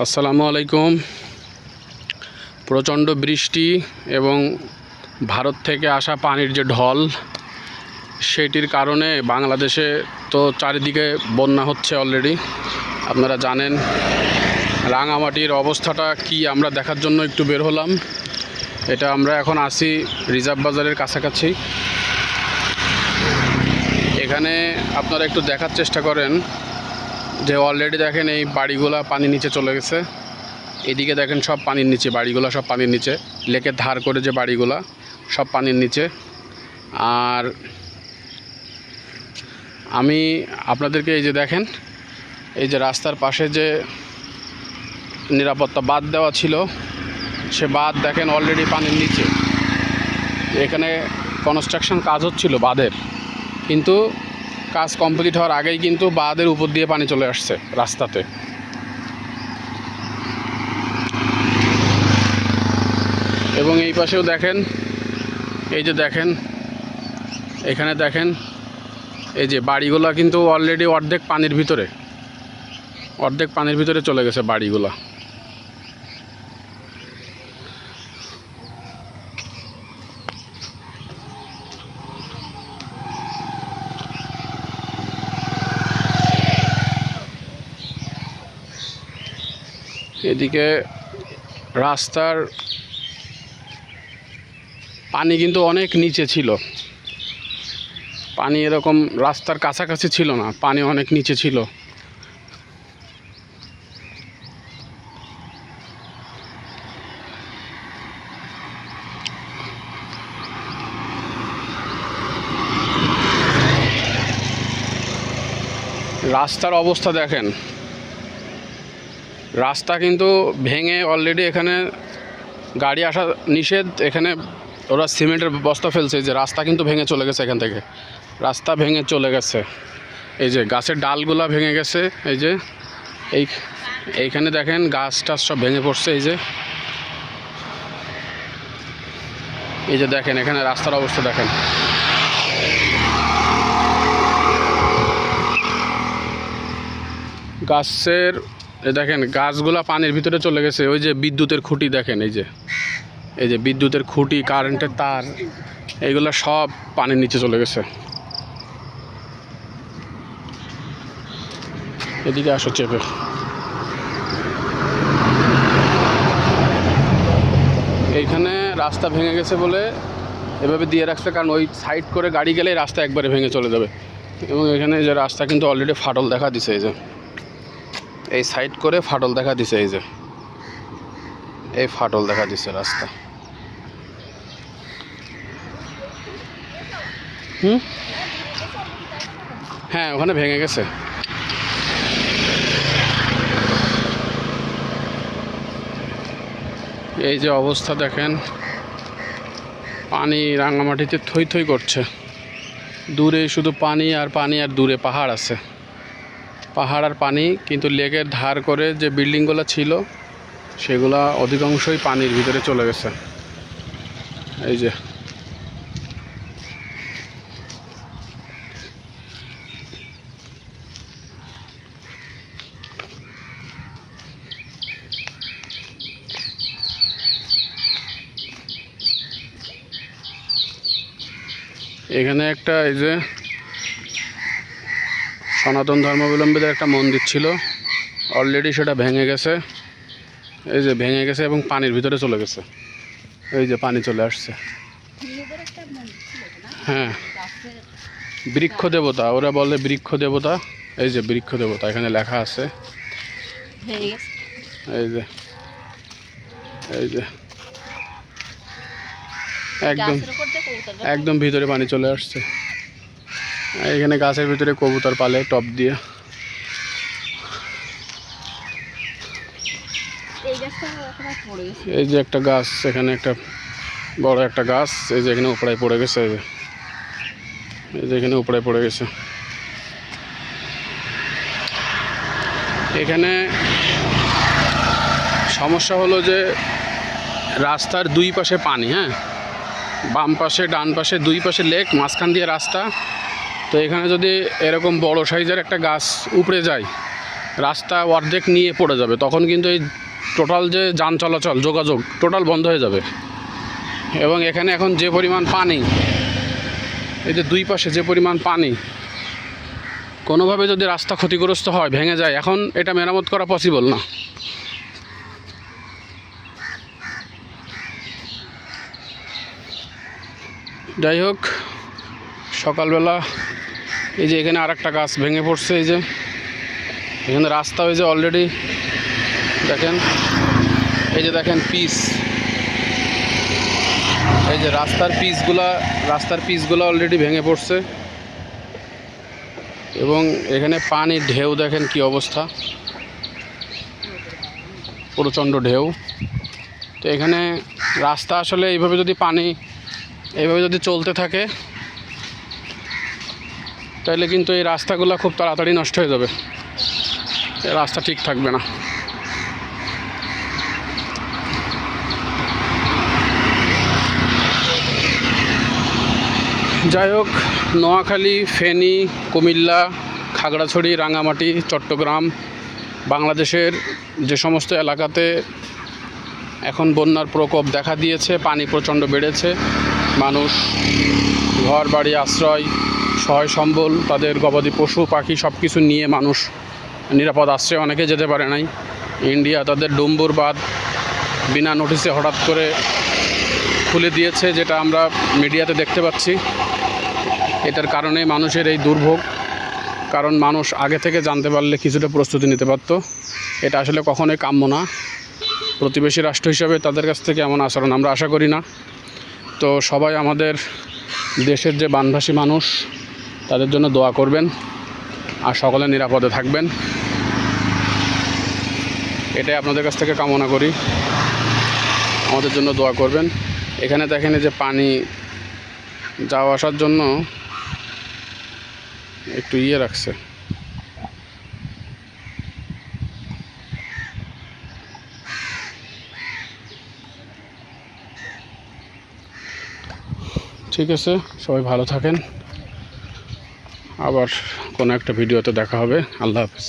আসসালামু আলাইকুম। প্রচণ্ড বৃষ্টি এবং ভারত থেকে আসা পানির যে ঢল, সেটির কারণে বাংলাদেশে তো চারিদিকে বন্যা হচ্ছে অলরেডি আপনারা জানেন রাঙামাটির অবস্থাটা কি, আমরা দেখার জন্য একটু বের হলাম। এটা আমরা এখন আসি রিজার্ভ বাজারের কাছাকাছি। এখানে আপনারা একটু দেখার চেষ্টা করেন। যে অলরেডি দেখেন এই বাড়িগুলা পানির নিচে চলে গেছে। এদিকে দেখেন সব পানির নিচে, বাড়িগুলো সব পানির নিচে। লেকের ধার করে যে বাড়িগুলা, সব পানির নিচে। আর আমি আপনাদেরকে এই যে দেখেন, এই যে রাস্তার পাশে যে নিরাপত্তা বাদ দেওয়া ছিল, সে বাদ দেখেন অলরেডি পানির নিচে। এখানে কনস্ট্রাকশন কাজ হচ্ছিল বাঁধের। কিন্তু কাজ কমপ্লিট হওয়ার আগেই কিন্তু বাঁধের উপর দিয়ে পানি চলে আসছে রাস্তাতে। এবং এই পাশেও দেখেন, এই যে দেখেন, এখানে দেখেন, এই যে বাড়িগুলা কিন্তু অলরেডি অর্ধেক পানির ভিতরে, অর্ধেক পানির ভিতরে চলে গেছে বাড়িগুলা। এদিকে রাস্তার পানি কিন্তু অনেক নিচে ছিল। পানি এরকম রাস্তার কাছাকাছি ছিল না, পানি অনেক নিচে ছিল। রাস্তার অবস্থা দেখেন। রাস্তা কিন্তু ভেঙে অলরেডি এখানে গাড়ি আসা নিষেধ। এখানে ওরা সিমেন্টের বস্তা ফেলছে যে রাস্তা কিন্তু ভেঙে চলে গেছে এখান থেকে। রাস্তা ভেঙে চলে গেছে। এই যে গাছের ডালগুলা ভেঙে গেছে, এই যে এই এইখানে দেখেন গাছ টাছ সব ভেঙে পড়ছে, এই যে। এই যে দেখেন, এখানে রাস্তার অবস্থা দেখেন। গাছের দেখেন, গাছগুলা পানির ভিতরে চলে গেছে। ওই যে বিদ্যুতের খুঁটি দেখেন, এই যে। এই যে বিদ্যুতের খুঁটি, কারেন্টের তার এইগুলা সব পানির নিচে চলে গেছে। এদিকে আসো চেপে। এইখানে রাস্তা ভেঙে গেছে বলে এভাবে দিয়ে রাখছে, কারণ ওই সাইড করে গাড়ি গেলে রাস্তা একবারে ভেঙে চলে যাবে। এবং এখানে যে রাস্তা কিন্তু অলরেডি ফাটল দেখা দিছে, এই যে। এই সাইড করে ফাটল দেখা দিছে, এই যে। এই ফাটল দেখা দিছে রাস্তা। হুম? হ্যাঁ ওখানে ভেঙে গেছে। এই যে অবস্থা দেখেন। পানি রাঙামাটিতে থই থই করছে। দূরে শুধু পানি আর পানি আর দূরে পাহাড় আছে। পাহাড় আর পানি, কিন্তু লেকের ধার করে যে বিল্ডিংগুলো ছিল, সেগুলা অধিকাংশই পানির ভিতরে চলে গেছে। এই যে। এখানে একটা এই যে সনাতন ধর্মাবলম্বীদের একটা মন্দির ছিল। অলরেডি সেটা ভেঙে গেছে। এই যে ভেঙে গেছে এবং পানির ভিতরে চলে গেছে। এই যে পানি চলে আসছে। হ্যাঁ। বৃক্ষ দেবতা ওরা বলে বৃক্ষ দেবতা। এই যে বৃক্ষ দেবতা এখানে লেখা আছে। এই যে। এই যে। একদম একদম ভিতরে পানি চলে আসছে। এখানে গাছের ভিতরে কবুতর পালে টপ দিয়ে। এই যে একটা গাছ এখানে একটা বড় একটা গাছ এই যে এখানে উপড়ায় পড়ে গেছে এই যে এখানে উপড়ায় পড়ে গেছে। এখানে সমস্যা হলো যে রাস্তার দুই পাশে পানি হ্যাঁ? বাম পাশে ডান পাশে দুই পাশে লেক মাঝখান দিয়ে রাস্তা তো এখানে যদি এরকম বড় সাইজের একটা গাছ উপড়ে যায়, রাস্তা অর্ধেক নিয়ে পড়ে যাবে, তখন কিন্তু এই টোটাল যে যান চলাচল, যোগাযোগ টোটাল বন্ধ হয়ে যাবে। এবং এখানে এখন যে পরিমাণ পানি, এই যে দুই পাশে যে পরিমাণ পানি, কোনোভাবে যদি রাস্তা ক্ষতিগ্রস্ত হয়, ভেঙে যায়, এখন এটা মেরামত করা পসিবল না। যাই হোক, সকালবেলা এই যে এখানে আর একটা গাছ ভেঙে পড়ছে, এই যে। এখানে রাস্তা হয়েছে অলরেডি দেখেন, এই যে দেখেন পিস এই যে রাস্তার পিসগুলা রাস্তার পিসগুলো অলরেডি ভেঙে পড়ছে। এবং এখানে পানির ঢেউ, দেখেন কি অবস্থা। প্রচণ্ড ঢেউ। তো এখানে রাস্তা আসলে এইভাবে যদি পানি, এইভাবে যদি চলতে থাকে তাহলে কিন্তু এই রাস্তাগুলো খুব তাড়াতাড়ি নষ্ট হয়ে যাবে। রাস্তা ঠিক থাকবে না। যাই হোক, নোয়াখালী, ফেনী, কুমিল্লা, খাগড়াছড়ি রাঙামাটি চট্টগ্রাম, বাংলাদেশের যে সমস্ত এলাকাতে এখন বন্যার প্রকোপ দেখা দিয়েছে, পানি প্রচণ্ড বেড়েছে, মানুষ ঘর, বাড়ি, আশ্রয় সহায় সম্বল, তাদের গবাদি পশু, পাখি সব কিছু নিয়ে মানুষ নিরাপদ আশ্রয় অনেকে যেতে পারে নাই। ইন্ডিয়া তাদের ডুম্বুর বাঁধ বিনা নোটিশে হঠাৎ করে খুলে দিয়েছে, যেটা আমরা মিডিয়াতে দেখতে পাচ্ছি। এটার কারণে মানুষের এই দুর্ভোগ, কারণ মানুষ আগে থেকে জানতে পারলে কিছুটা প্রস্তুতি নিতে পারত। এটা আসলে কখনোই কাম্য না। প্রতিবেশী রাষ্ট্র হিসাবে তাদের কাছ থেকে এমন আচরণ আমরা আশা করি না। তো সবাই আমাদের দেশের যে বানভাসী মানুষ তাদের জন্য দোয়া করবেন আর সকলে নিরাপদে থাকবেন। এটাই আপনাদের কাছ থেকে কামনা করি। আমাদের জন্য দোয়া করবেন। এখানে দেখেন যে পানি যাওয়া আসার জন্য একটু ইয়ে রাখছে। ঠিক আছে, সবাই ভালো থাকেন। আবার কোনো একটা ভিডিওতে দেখা হবে। আল্লাহ হাফিজ।